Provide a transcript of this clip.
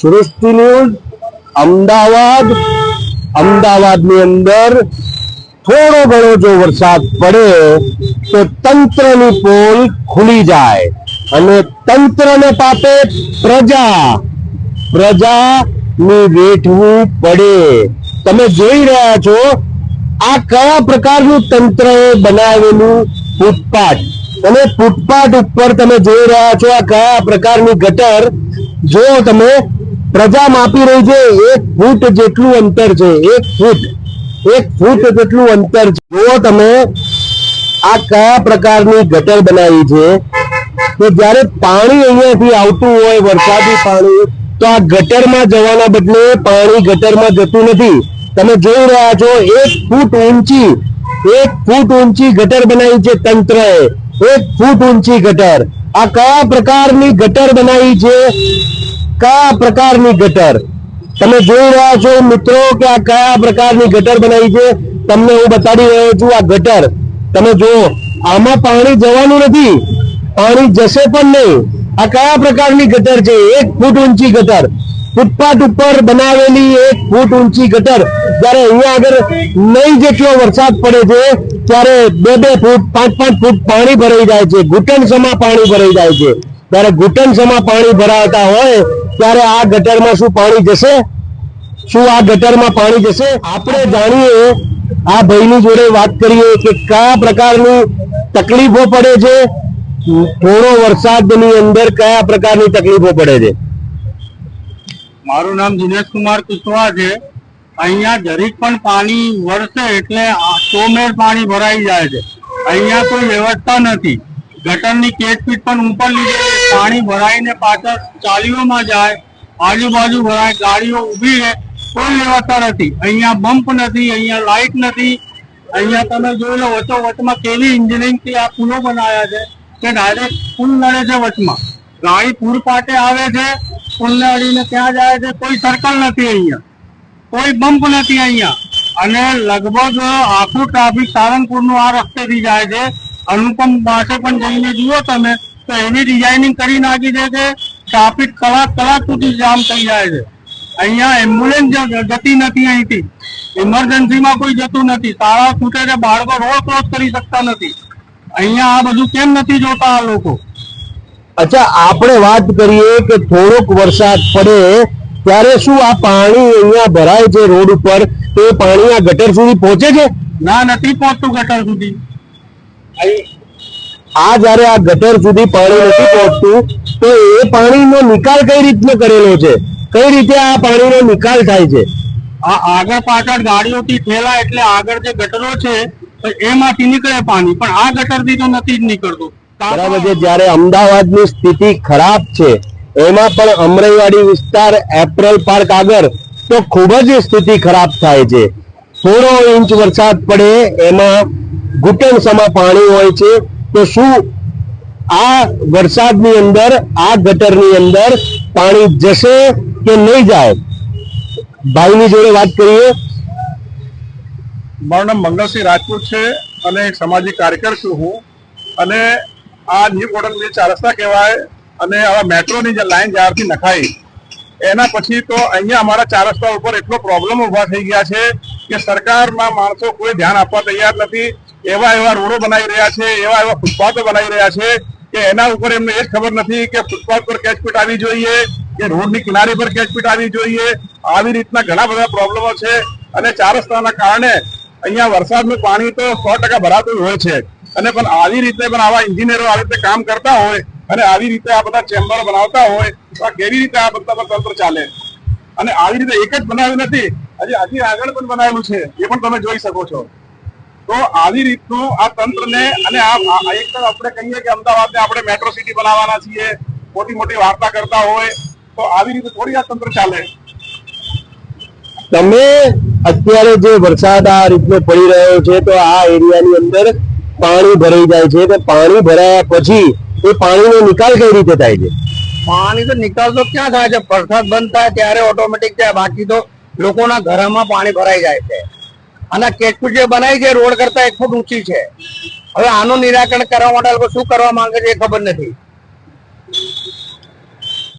સૃષ્ટિ ન્યૂઝ, અમદાવાદ. અમદાવાદની અંદર થોડો ઘણો જો વરસાદ પડે, તો તંત્રની પોલ ખુલી જાય. અને તંત્રને પાપે પ્રજા, પ્રજાની વેઠવું પડે. તમે જોઈ રહ્યા છો, આ કયા પ્રકારનું તંત્રએ બનાવેલું ફૂટપાથ? અને ફૂટપાથ ઉપર તમે જોઈ રહ્યા છો આ કયા પ્રકારની ગટર? જો તમે પ્રજા માપી રહી છે, એક ફૂટ જેટલું અંતર છે, એક ફૂટ એક ફૂટ જેટલું અંતર જો તમે આ કયા પ્રકારની ગટર બનાવી છે. કે જ્યારે પાણી અહીંયાથી આવતું હોય, વરસાદી પાણી, તો આ ગટરમાં જવાના બદલે પાણી ગટરમાં જતું નથી. તમે જોઈ રહ્યા છો, એક ફૂટ ઊંચી, એક ફૂટ ઊંચી ગટર બનાવી છે તંત્રએ. એક ફૂટ ઊંચી ગટર. આ કયા પ્રકારની ગટર બનાવી છે? કયા પ્રકારની ગટર? તમે જોઈ રહ્યા છો મિત્રો કે આ કયા પ્રકારની ગટર બનાવી છે? તમને હું બતાડી રહ્યો છું આ ગટર. તમે જુઓ, આમાં પાણી જવાનું નથી. પાણી જશે પણ નહીં. આ કયા પ્રકારની ગટર છે? એક ફૂટ ઊંચી ગટર. ફૂટપાથ ઉપર બનાવેલી એક ફૂટ ઊંચી ગટર. જ્યારે અહીંયા આગળ નહીં જેટલો વરસાદ પડે છે ત્યારે બે બે ફૂટ, પાંચ પાંચ ફૂટ પાણી ભરાઈ જાય છે. ઘૂંટણ સમા પાણી ભરાઈ જાય છે. ત્યારે ઘૂંટણ સમા પાણી ભરાતા હોય, ત્યારે આ ગટરમાં શું પાણી જશે? શું આ ગટરમાં પાણી જશે? આપણે જાણીએ, આ ભાઈની જોડે વાત કરીએ કે કયા પ્રકારની તકલીફો પડે છે? થોડો વરસાદની અંદર કયા પ્રકારની તકલીફો પડે છે? મારું નામ દિનેશ કુમાર કુશવાહ છે. અહીંયા જરીક પણ પાણી વરસે એટલે ચોમેર પાણી ભરાઈ જાય છે. અહીંયા કોઈ વ્યવસ્થા નથી. ગટરની કેટપીટ પણ ઉપર લીધે પાણી ભરાઈને પાછળ ચાલીઓમાં જાય. આજુબાજુ ભરાય, ગાડીઓ ઊભી રહે. કોઈ વ્યવસ્થા નથી. અહીંયા બમ્પ નથી, અહીંયા લાઇટ નથી. અહીંયા તમે જોઈ લો, વચ્ચો વચમાં કેવી એન્જિનિયરિંગથી આ પુલો બનાવ્યા છે કે ડાયરેક્ટ પુલ નડે છે વચમાં. ગાડી પૂર પાટે આવે છે, પુલને અડીને ત્યાં જાય છે. કોઈ સર્કલ નથી અહીંયા. કોઈ બમ્પ નથી અહીંયા. અને લગભગ આખું ટ્રાફિક સારંગપુરનું આ રસ્તેથી જાય છે. અનુપમ પાસે પણ જઈને જુઓ તમે, તો એની ડિઝાઇનિંગ કરી નાખી છે કે ટ્રાફિક કલાક કલાક સુધી જામ થઈ જાય છે. અહીંયા એમ્બ્યુલન્સ જતી નથી અહીંથી. ઇમરજન્સીમાં કોઈ જતું નથી. શાળા છૂટે છે બાળકો રોડ ક્રોસ કરી શકતા નથી. અહીંયા આ બધું કેમ નથી જોતા આ લોકો? અચ્છા, આપણે વાત કરીએ કે થોડોક વરસાદ પડે, ત્યારે શું આ પાણી અહીંયા ભરાય છે રોડ ઉપર? તો એ પાણી આ ગટર સુધી પહોંચે છે? ના નથી પહોંચતું ગટર સુધી. આ જયારે આ ગટર સુધી પાણી નથી પહોંચતું તો એ પાણીનો નિકાલ કઈ રીતનો કરેલો છે? કઈ રીતે આ પાણીનો નિકાલ થાય છે? આ આગળ પાછળ ગાડીઓથી ફેલા એટલે આગળ જે ગટરો છે એમાંથી નીકળે પાણી. પણ આ ગટરથી તો નથી જ નીકળતું. બરાબર છે જ્યારે અમદાવાદની સ્થિતિ ખરાબ છે એમાં પણ અમરેવાડી વિસ્તાર એપ્રિલ પાર્ક આગળ તો ખૂબ જ સ્થિતિ ખરાબ થાય છે. થોડો ઇંચ વરસાદ પડે, એમાં ઘૂંટણ સમા પાણી હોય છે. તો શું આ વરસાદની અંદર, આ ગટરની અંદર પાણી જશે કે નહીં જાય? ભાઈની જોડે વાત કરીએ. મારું નામ મંગલસિંહ રાજપૂત છે અને એક સામાજિક કાર્યકર છું હું. અને આ ન્યૂ કોટન બ્રિજ ચાર રસ્તા કહેવાય. અને આવા મેટ્રોની જે લાઈન જ્યારથી નખાઈ એના પછી તો અહીંયા અમારા ચાર રસ્તા ઉપર એટલો પ્રોબ્લેમ ઊભા થઈ ગયા છે કે સરકારમાં માણસો કોઈ ધ્યાન આપવા તૈયાર નથી. એવા એવા રોડો બનાવી રહ્યા છે, એવા એવા ફૂટપાથો બનાવી રહ્યા છે કે એના ઉપર એમને એ જ ખબર નથી કે ફૂટપાથ પર કેચપીટ આવી જોઈએ, કે રોડની કિનારી પર કેચપીટ આવી જોઈએ. આવી રીતના ઘણા બધા પ્રોબ્લેમો છે અને ચાર રસ્તાના કારણે અહીંયા વરસાદનું પાણી તો સો ટકા ભરાતું હોય છે. અને પણ આવી રીતે પણ આવા એન્જિનિયરો આવી રીતે કામ કરતા હોય અને આવી રીતે આ બધા ચેમ્બર બનાવતા હોય તો કેવી રીતે આ બધા તંત્ર ચાલે? અને આવી રીતે એક જ બનાવ્યું નથી, હજી હજી આગળ પણ બનાવેલું છે, એ પણ તમે જોઈ શકો છો. તો આવી રીતનું આ તંત્રને અને આપણે કહીએ કે અમદાવાદને આપણે મેટ્રો સિટી બનાવવાના છીએ, મોટી મોટી વાર્તા કરતા હોય, તો આવી રીતે થોડી આ તંત્ર ચાલે. તમે અત્યારે જે વરસાદ આ રીતનો પડી રહ્યો છે, તો આ એરિયાની અંદર પાણી ભરાઈ જાય છે પાણી ભરાયા પછી એ પાણીનો નિકાલ કઈ રીતે થાય છે? પાણી તો નિકાલ તો ક્યાં થાય છે? વરસાદ બંધ થાય ત્યારે ઓટોમેટિક થાય બાકી તો લોકોના ઘરમાં પાણી ભરાઈ જાય છે. અને કેચપુટ જે બનાવી છે રોડ કરતા એક ફૂટ ઊંચી છે. હવે આનું નિરાકરણ કરવા માટે લોકો શું કરવા માંગે છે એ ખબર નથી.